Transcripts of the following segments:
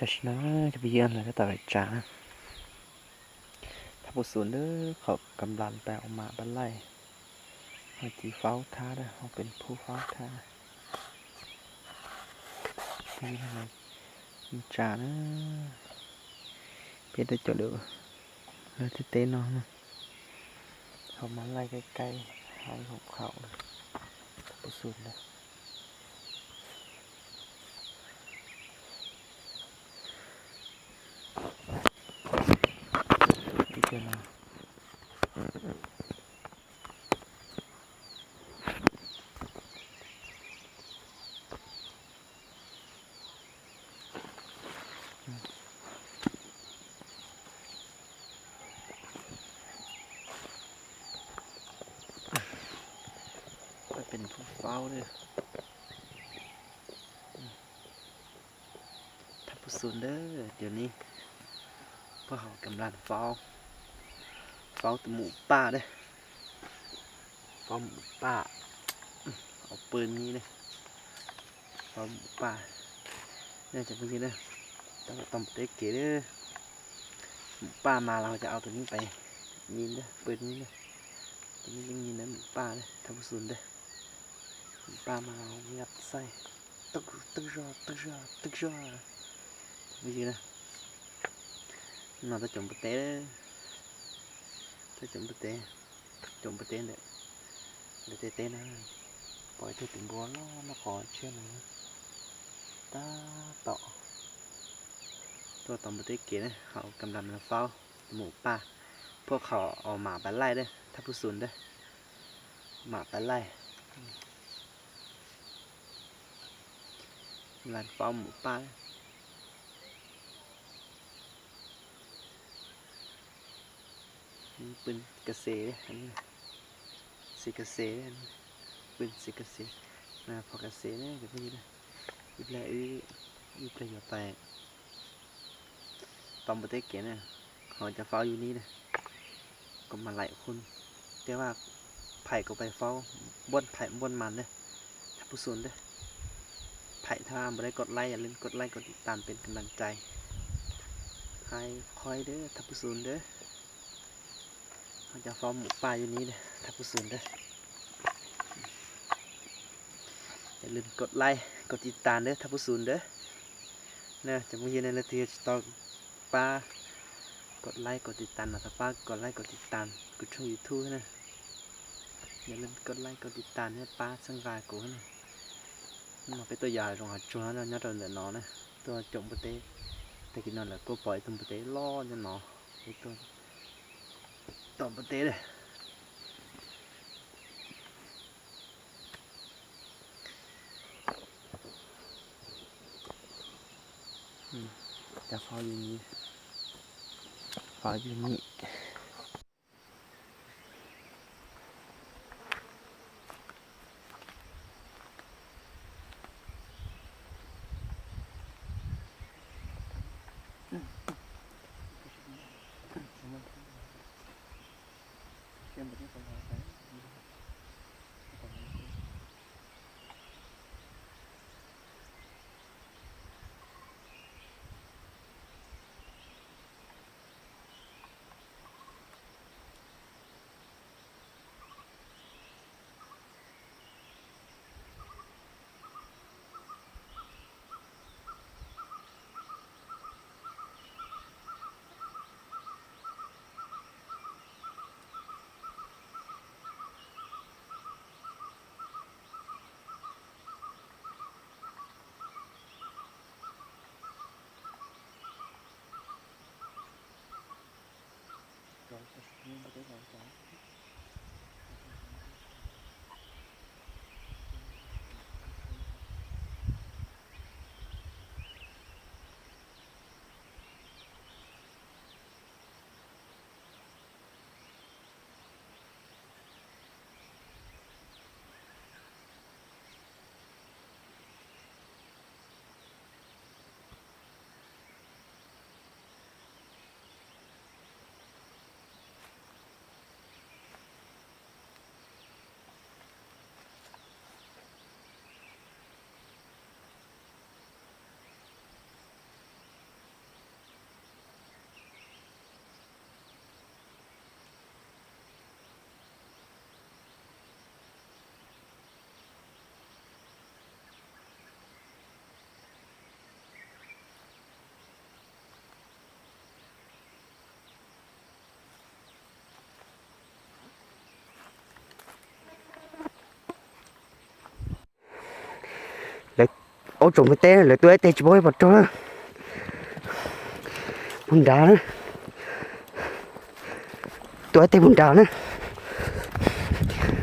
แต่ชนะจะไปเยือนอะไรก็ต่อไปจ้าถ้าผู้สูนเด้อเขากำลังไปเออกมาบันไล่เขาจีเฝ้าท่าเด้อเขาเป็นผู้เฝ้าท่านี่อะไรจ้านะเพียงแต่จดเด้อแล้วที่เต้นน้องนเขามาไล่ใกล้ๆหายของเขาเลยถ้าผู้สูนเด้อ พิจารณาเป็นผู้เฝ้าเลยถ้านผู้สูนเด้อเดี๋ยวนี้พวกเขากำลังเฝ้า เฝ้าตหมูป่าเด้เฝ้าหมูป่าเอาปืนนี้เลยเฝ้าหมูป่าเนี่ยจะเป็นยังไงต้องต้องเตะเก๋เด้อหมูป่ามาเราจะเอาตัวนี้ไปยิงเด้อปืนนี้เด้อตัวนี้ยิงยิงนะหมูป่าเด้อทำสุนเด้อหมูป่ามาเอายัดใส่ตึกตึกรอตึกรอตึกรอไม่ใช่นะ nó ta trồng bơ té đó ta trồng bơ té ถ้าจมปเตะจมปเตะเลยเดี๋เตะนะปล่อยเธอถึงบัวล้อมาขอเชื่อนะตาต่อตัวต่อปเตะเก๋นะเขากำลังมาเฝ้าหมูป่าพวกเขาเอาหมาไปไล่ด้วยทัพผู้สูนด้วยหมาไปไล่กำลังเฝ้าหมูป่า นี่ปืนกระเสอันนี้สีกระเสอันนี้ปืนสีกระเสนะพอกระเสนี่ยก็ไม่ได้อีกแล้วอีอีกแล้วอย่าไปตอมประเทศเกียเนี่ยเขาจะเฝ้าอยู่นี่นะก็มาหลายคนแต่ว่าไผ่ก็ไปเฝ้าบนไผ่บนมันเด้อถ้าผู้สูนเด้อไผ่ถ้าไม่ได้กดไลค์อย่าลืมกดไลค์กดติดตามเป็นกำลังใจให้คอยเด้อถ้าผู้สูนเด้อ เขาจะฟอร์มหมูป่าอยู่นี้เลยทับผู้สูนเด้ออย่าลืมกดไลค์กดติดตามเด้อทับผู้สูนเด้อเนี่ยจะมาเยืนในนาทีตอนป้ากดไลค์กดติดตามนะถ้าป้ากดไลค์กดติดตามกูช่วยยูทูบนะอย่าลืมกดไลค์กดติดตามให้ป้าสังกายกูนะมาเป็นตัวใหญ่ลงหาจัวแล้วยัดเราเนี่ยนอนนะตัวจงปเต้แต่กินนอนแล้วก็ปล่อยตัวปเต้ล่อเนี่ยนอนไอ้ตัว ต不得了。嗯，再跑เลยแต่ சேர்ந்துட்டு சொல்கிறேன் ô trộm cái té là tôi té chỉ bôi vào trôi bún đá nữa tôi té bún đá nữa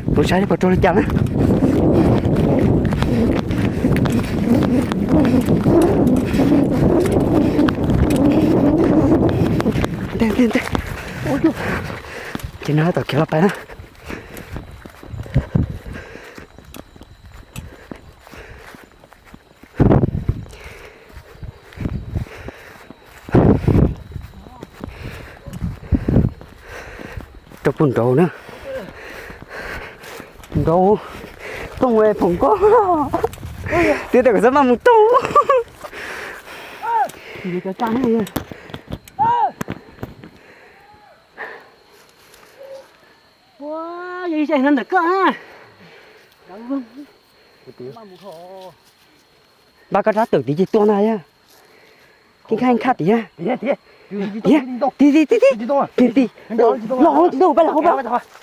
bún sai đi vào trôi lên chăng á đây đây tên. Ôi chú. Chị nói tao kéo lại 본다오네 너 동호회 본거 내가 그래서 막 묵도 이거 짱이야 와 이제 했는데 꺼 bà có ra tưởng thì gì tuôn này á kinh hành khát tí à? Tí tí tí tí. Tí tí. Tí lò hông đâu bà lò bà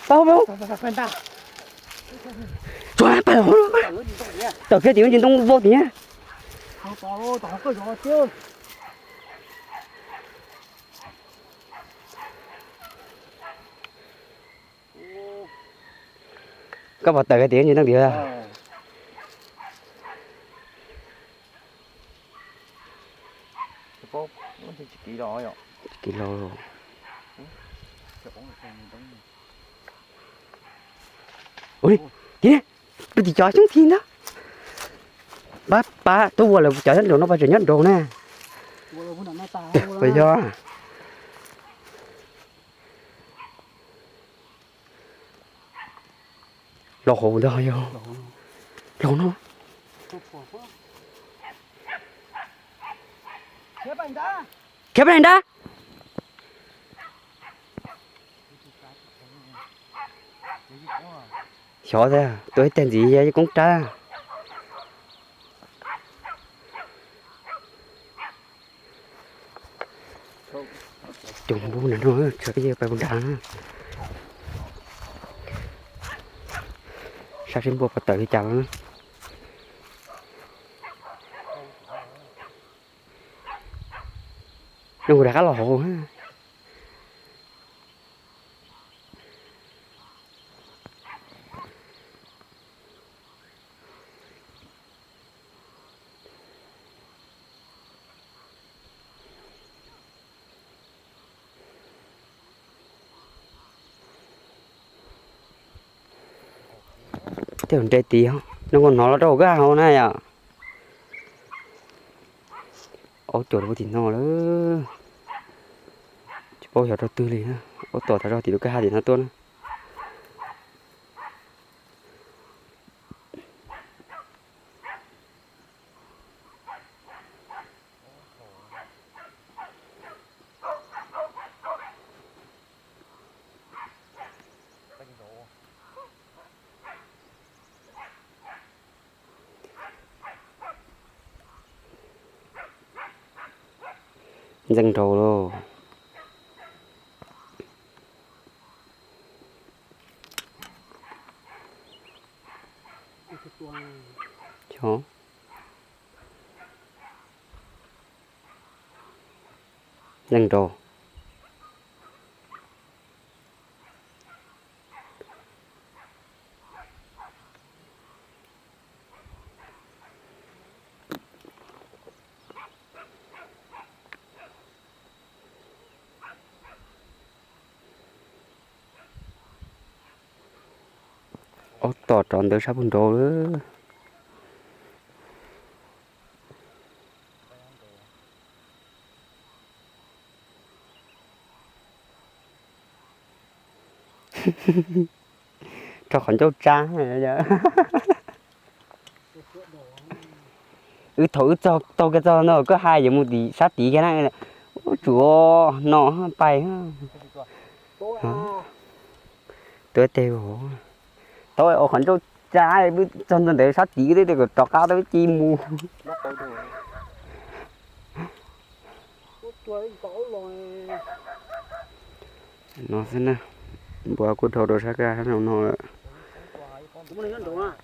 bà hông hông cho bà bà hông bà tao cái tiếng nhìn đông vô tí nhá. Các bạn tao cái tiếng nhìn đông tí à 나와요. 길러요. ui, kìa tôi chỉ cho xuống thiên đó. Ba ba tôi vừa là chở hết đồ nó ba chở nhất đồ nè. Bây giờ lò hồ đó yo lò nó. Thế bạn đã. Kéo bên đó. Chó ra, tôi tên gì vậy cũng tra. Trùng bu nữa nó, chờ cái gì phải bông đá. Sao xin buộc phải tự chào. Nó đã khá là hồ ha. Thế còn đây tí không? Nó còn nó là đâu cái hào này à? เอาตัวเราถิ่นนอเลยเฉพาะเหรอเราตื่นเลยนะเอาตัวเราถิ่นก็ห้าถิ่นนะตัวนะ dân trù luôn chỗ. Dân trù 어, 또, 전들 잡은 돌을. cho còn cháu cha nữa ừ thử cho tôi cái cho nó có hai giờ một tí sát tí cái này chúa nó bay ha tôi tiêu hổ tôi ở khẩn chỗ trái với chân chân để sát chỉ đấy thì có trò cao đấy chim. Mù nó thế nào. Bữa cô thầu đồ sát ra nó. Nó